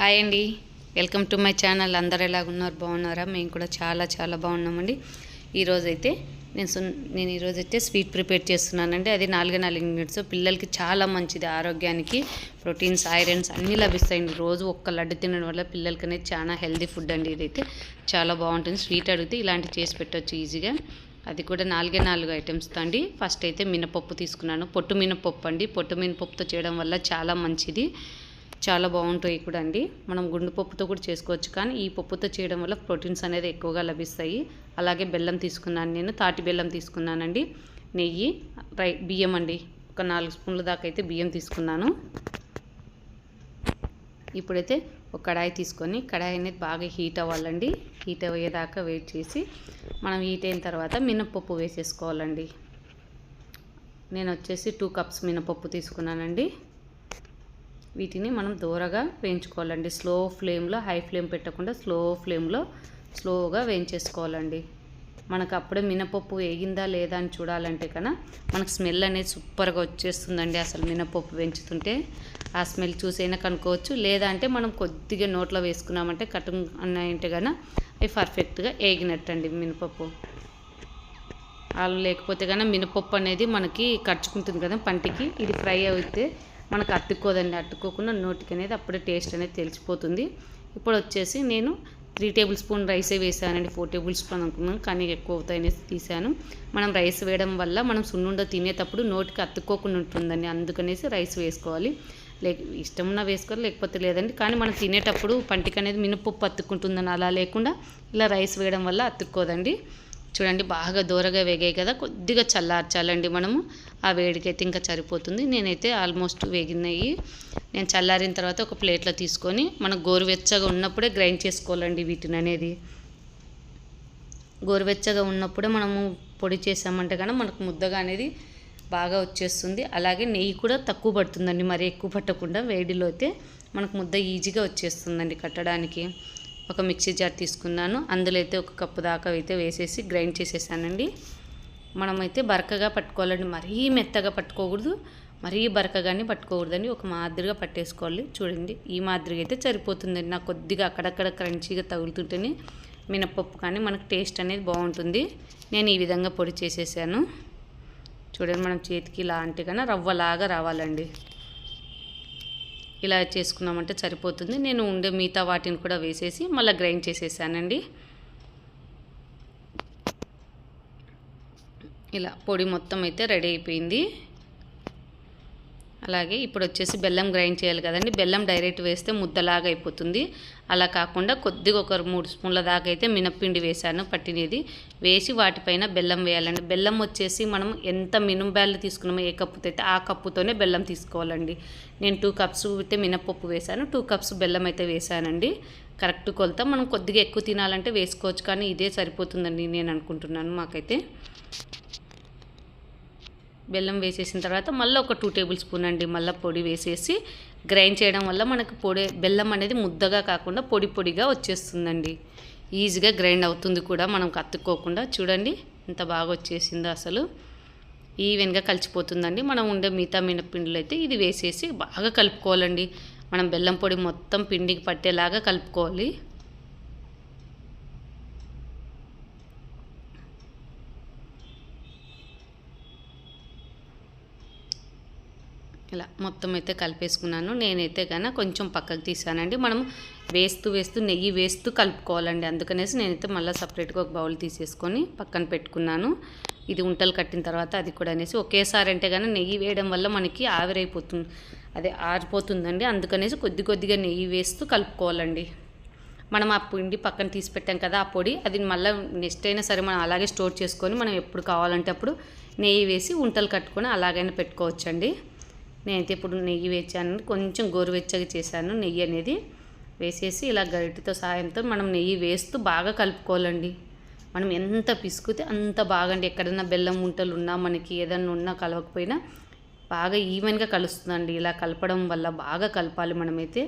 Hi అండి. Welcome to my channel. అందరు ఎలాగున్నారు బాగున్నారా? మేము కూడా చాలా చాలా బాగున్నామండి. ఈరోజైతే నేను సున్ నేను ఈరోజైతే స్వీట్ ప్రిపేర్ చేస్తున్నానండి. అది నాలుగు నాలుగు మినిట్స్. పిల్లలకి చాలా మంచిది ఆరోగ్యానికి. ప్రోటీన్స్ ఐరన్స్ అన్నీ లభిస్తాయండి. రోజు ఒక్క లడ్డు తినడం వల్ల పిల్లలకి అనేది చాలా హెల్దీ ఫుడ్ అండి ఇదైతే. చాలా బాగుంటుంది. స్వీట్ అడిగితే ఇలాంటివి చేసి పెట్టవచ్చు ఈజీగా. అది కూడా నాలుగే నాలుగు ఐటమ్స్ అండి ఫస్ట్ అయితే మినపప్పు తీసుకున్నాను. పొట్టు మినపప్పు అండి. పొట్టు మినపప్పుతో చేయడం వల్ల చాలా మంచిది. చాలా బాగుంటాయి కూడా అండి. మనం గుండు పప్పుతో కూడా చేసుకోవచ్చు కానీ ఈ పప్పుతో చేయడం వల్ల ప్రోటీన్స్ అనేది ఎక్కువగా లభిస్తాయి. అలాగే బెల్లం తీసుకున్నాను నేను తాటి బెల్లం తీసుకున్నానండి. నెయ్యి రై బియ్యం అండి. ఒక నాలుగు స్పూన్ల దాకా అయితే బియ్యం తీసుకున్నాను. ఇప్పుడైతే ఒక కడాయి తీసుకొని కడాయి అనేది బాగా హీట్ అవ్వాలండి. హీట్ అయ్యేదాకా వెయిట్ చేసి మనం హీట్ అయిన తర్వాత మినపప్పు వేసేసుకోవాలండి. నేను వచ్చేసి టూ కప్స్ మినపప్పు తీసుకున్నానండి. వీటిని మనం దూరగా వేయించుకోవాలండి. స్లో ఫ్లేమ్లో హై ఫ్లేమ్ పెట్టకుండా స్లో ఫ్లేమ్లో స్లోగా వేయించేసుకోవాలండి. మనకు అప్పుడే మినపప్పు వేగిందా లేదా అని చూడాలంటే కన్నా మనకు స్మెల్ అనేది సూపర్గా వచ్చేస్తుందండి అసలు మినపప్పు పెంచుతుంటే ఆ స్మెల్ చూసైనా కనుక్కోవచ్చు. లేదా అంటే మనం కొద్దిగా నోట్లో వేసుకున్నామంటే కటుం అన్నాయంటే కన్నా అవి పర్ఫెక్ట్గా వేగినట్టండి మినపప్పు. అలా లేకపోతే కన్నా మినపప్పు అనేది మనకి ఖర్చుకుంటుంది కదా పంటికి. ఇది ఫ్రై అయితే మనకు అట్టుకోదండి అట్టుకోకుండా నోటికి అనేది అప్పుడే టేస్ట్ అనేది తెలిసిపోతుంది. ఇప్పుడు వచ్చేసి నేను త్రీ టేబుల్ స్పూన్ రైసే వేసానండి. ఫోర్ టేబుల్ స్పూన్ అనుకున్నాను కానీ ఎక్కువ అవుతాయనేసి తీసాను. మనం రైస్ వేయడం వల్ల మనం సున్నుండ తినేటప్పుడు నోటికి అతుక్కోకుండా ఉంటుందండి. అందుకనేసి రైస్ వేసుకోవాలి. లేక ఇష్టం ఉన్న వేసుకోవాలి లేకపోతే లేదండి. కానీ మనం తినేటప్పుడు పంటికి అనేది మినపప్పు అతుక్కుంటుందని అలా లేకుండా ఇలా రైస్ వేయడం వల్ల అతుక్కోదండి. చూడండి బాగా దూరగా వేగాయి కదా కొద్దిగా చల్లార్చాలండి మనము. ఆ వేడికైతే ఇంకా సరిపోతుంది. నేనైతే ఆల్మోస్ట్ వేగినాయి. నేను చల్లారిన తర్వాత ఒక ప్లేట్లో తీసుకొని మనం గోరువెచ్చగా ఉన్నప్పుడే గ్రైండ్ చేసుకోవాలండి వీటిని అనేది. గోరువెచ్చగా ఉన్నప్పుడే మనము పొడి చేసామంటే కానీ మనకు ముద్దగా అనేది బాగా వచ్చేస్తుంది. అలాగే నెయ్యి కూడా తక్కువ పడుతుందండి. మరి ఎక్కువ పట్టకుండా వేడిలో అయితే మనకు ముద్ద ఈజీగా వచ్చేస్తుందండి కట్టడానికి. ఒక మిక్సీ జార్ తీసుకున్నాను. అందులో అయితే ఒక కప్పు దాకా అయితే వేసేసి గ్రైండ్ చేసేసానండి. మనమైతే బరకగా పట్టుకోవాలండి. మరీ మెత్తగా పట్టుకోకూడదు. మరీ బరకగానే పట్టుకోకూడదండి. ఒక మాదిరిగా పట్టేసుకోవాలి. చూడండి ఈ మాదిరిగా అయితే సరిపోతుందండి. నాకు కొద్దిగా అక్కడక్కడ క్రంచీగా తగులుతుంటేనే మినపప్పు కానీ మనకు టేస్ట్ అనేది బాగుంటుంది. నేను ఈ విధంగా పొడి చేసేసాను. చూడండి మనం చేతికి ఇలా అంటే కన్నా రవ్వలాగా రావాలండి. ఇలా చేసుకున్నామంటే సరిపోతుంది. నేను ఉండే మిగతా వాటిని కూడా వేసేసి మళ్ళీ గ్రైండ్ చేసేసానండి. ఇలా పొడి మొత్తం అయితే రెడీ అయిపోయింది. అలాగే ఇప్పుడు వచ్చేసి బెల్లం గ్రైండ్ చేయాలి కదండి. బెల్లం డైరెక్ట్ వేస్తే ముద్దలాగా అయిపోతుంది. అలా కాకుండా కొద్దిగా ఒక మూడు స్పూన్ల దాకా అయితే మినప్పిండి వేశాను పట్టినది. వేసి వాటిపైన బెల్లం వేయాలండి. బెల్లం వచ్చేసి మనం ఎంత మినుము బ్యాళ్ళు తీసుకున్నామో ఏ కప్పుతో అయితే ఆ కప్పుతోనే బెల్లం తీసుకోవాలండి. నేను టూ కప్స్ అయితే మినప్పప్పు వేశాను. టూ కప్స్ బెల్లం అయితే వేశానండి. కరెక్ట్ కొలత. మనం కొద్దిగా ఎక్కువ తినాలంటే వేసుకోవచ్చు కానీ ఇదే సరిపోతుందండి నేను అనుకుంటున్నాను మాకైతే. బెల్లం వేసేసిన తర్వాత మళ్ళీ ఒక టూ టేబుల్ స్పూన్ అండి మళ్ళీ పొడి వేసేసి గ్రైండ్ చేయడం వల్ల మనకు పొడి బెల్లం అనేది ముద్దగా కాకుండా పొడి పొడిగా వచ్చేస్తుందండి. ఈజీగా గ్రైండ్ అవుతుంది కూడా మనం కత్తుక్కోకుండా చూడండి ఎంత బాగా వచ్చేసిందో అసలు. ఈవెన్గా కలిసిపోతుందండి. మనం ఉండే మిగతా మినపిండిలు అయితే ఇది వేసేసి బాగా కలుపుకోవాలండి. మనం బెల్లం పొడి మొత్తం పిండికి పట్టేలాగా కలుపుకోవాలి. ఇలా మొత్తం అయితే కలిపేసుకున్నాను. నేనైతే కన్నా కొంచెం పక్కకు తీసానండి. మనం వేస్తూ వేస్తూ నెయ్యి వేస్తూ కలుపుకోవాలండి. అందుకనేసి నేనైతే మళ్ళీ సపరేట్గా ఒక బౌల్ తీసేసుకొని పక్కన పెట్టుకున్నాను. ఇది ఉంటలు కట్టిన తర్వాత అది కూడా అనేసి ఒకేసారి అంటే కానీ నెయ్యి వేయడం వల్ల మనకి ఆవిరైపోతుంది. అదే ఆరిపోతుందండి. అందుకనేసి కొద్ది కొద్దిగా నెయ్యి వేస్తూ కలుపుకోవాలండి. మనం ఆ పిండి పక్కన తీసి పెట్టాం కదా ఆ పొడి అది మళ్ళీ నెక్స్ట్ అయినా సరే మనం అలాగే స్టోర్ చేసుకొని మనం ఎప్పుడు కావాలంటే అప్పుడు నెయ్యి వేసి ఉంటలు కట్టుకొని అలాగైనా పెట్టుకోవచ్చండి. నేనైతే ఇప్పుడు నెయ్యి వేసాను కొంచెం గోరువెచ్చగా చేశాను. నెయ్యి అనేది వేసేసి ఇలా గరిటెతో సహాయంతో మనం నెయ్యి వేస్తూ బాగా కలుపుకోవాలండి. మనం ఎంత పిసుకుతే అంత బాగా అండి. ఎక్కడైనా బెల్లం ఉంటలు ఉన్నా మనకి ఏదన్నా ఉన్నా కలవకపోయినా బాగా ఈవెన్గా కలుస్తుందండి. ఇలా కలపడం వల్ల బాగా కలపాలి మనమైతే.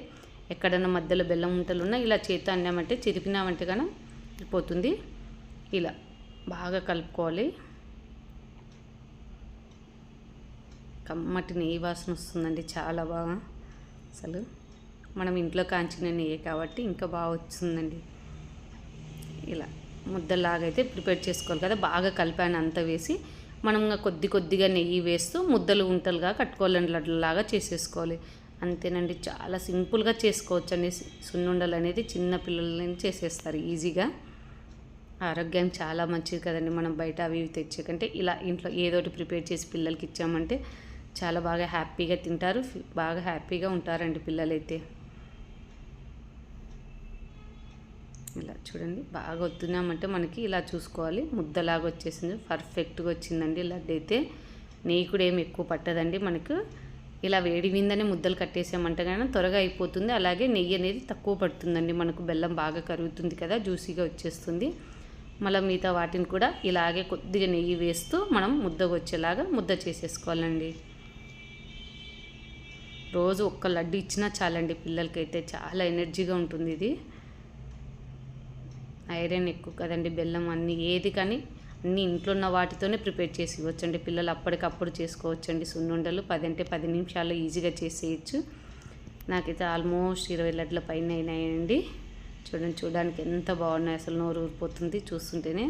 ఎక్కడైనా మధ్యలో బెల్లం ఉంటలు ఉన్నా ఇలా చేత అన్నామంటే చిరిపినామంటే కానీ పోతుంది ఇలా బాగా కలుపుకోవాలి. కమ్మటి నెయ్యి వాసన వస్తుందండి చాలా బాగా. అసలు మనం ఇంట్లో కాంచిన నెయ్యి కాబట్టి ఇంకా బాగా వస్తుందండి ఇలా ముద్దలాగా అయితే ప్రిపేర్ చేసుకోవాలి కదా బాగా కలిపాను అంతా వేసి మనం కొద్ది కొద్దిగా నెయ్యి వేస్తూ ముద్దలు ఉంటలుగా కట్టుకోవాలండి లడ్లలాగా చేసేసుకోవాలి. అంతేనండి చాలా సింపుల్గా చేసుకోవచ్చు అండి సున్నుండలు అనేది చిన్న పిల్లలని చేసేస్తారు ఈజీగా. ఆరోగ్యం చాలా మంచిది కదండి మనం బయట అవి ఇవి తెచ్చే కంటే ఇలా ఇంట్లో ఏదోటి ప్రిపేర్ చేసి పిల్లలకి ఇచ్చామంటే చాలా బాగా హ్యాపీగా తింటారు. బాగా హ్యాపీగా ఉంటారండి పిల్లలైతే. ఇలా చూడండి బాగా వద్దున్నామంటే మనకి ఇలా చూసుకోవాలి. ముద్దలాగా వచ్చేసింది. పర్ఫెక్ట్గా వచ్చిందండి లడ్డు అయితే. నెయ్యి కూడా ఏమి ఎక్కువ పట్టదండి మనకు. ఇలా వేడి మీదనే ముద్దలు కట్టేసామంటే కానీ త్వరగా అయిపోతుంది. అలాగే నెయ్యి అనేది తక్కువ పడుతుందండి. మనకు బెల్లం బాగా కరుగుతుంది కదా జ్యూసీగా వచ్చేస్తుంది. మళ్ళీ మిగతా వాటిని కూడా ఇలాగే కొద్దిగా నెయ్యి వేస్తూ మనం ముద్దకు వచ్చేలాగా ముద్ద చేసేసుకోవాలండి. రోజు ఒక్క లడ్డు ఇచ్చినా చాలండి పిల్లలకైతే. చాలా ఎనర్జీగా ఉంటుంది ఇది. ఐరన్ ఎక్కువ కదండి బెల్లం అన్నీ ఏది కానీ అన్నీ ఇంట్లో ఉన్న వాటితోనే ప్రిపేర్ చేసి ఇవ్వచ్చండి. పిల్లలు అప్పటికప్పుడు చేసుకోవచ్చండి. సున్నుండలు పది అంటే పది నిమిషాల్లో ఈజీగా చేసేయచ్చు. నాకైతే ఆల్మోస్ట్ ఇరవై లడ్ల పైన అయినాయండి. చూడండి చూడడానికి ఎంత బాగున్నాయి అసలు నోరు ఊరిపోతుంది చూస్తుంటేనే.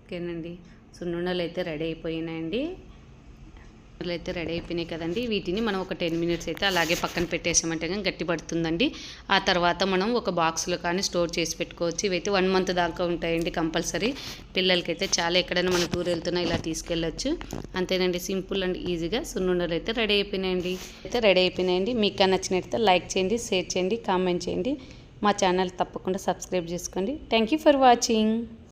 ఓకేనండి. సున్నుండలు అయితే రెడీ అయిపోయినాయండి. సున్నుండలు అయితే రెడీ అయిపోయినాయి కదండి. వీటిని మనం ఒక టెన్ మినిట్స్ అయితే అలాగే పక్కన పెట్టేసామంటే కానీ గట్టి పడుతుందండి. ఆ తర్వాత మనం ఒక బాక్స్లో కానీ స్టోర్ చేసి పెట్టుకోవచ్చు. ఇవైతే వన్ మంత్ దాకా ఉంటాయండి కంపల్సరీ. పిల్లలకైతే చాలా ఎక్కడైనా మనం టూర్ వెళ్తున్నా ఇలా తీసుకెళ్ళొచ్చు. అంతేనండి సింపుల్ అండ్ ఈజీగా సున్నుండలు అయితే రెడీ అయిపోయినాయండి. అయితే రెడీ అయిపోయినాయండి. మీకు నచ్చినట్లయితే లైక్ చేయండి షేర్ చేయండి కామెంట్ చేయండి. మా ఛానల్ తప్పకుండా సబ్స్క్రైబ్ చేసుకోండి. Thank you for watching.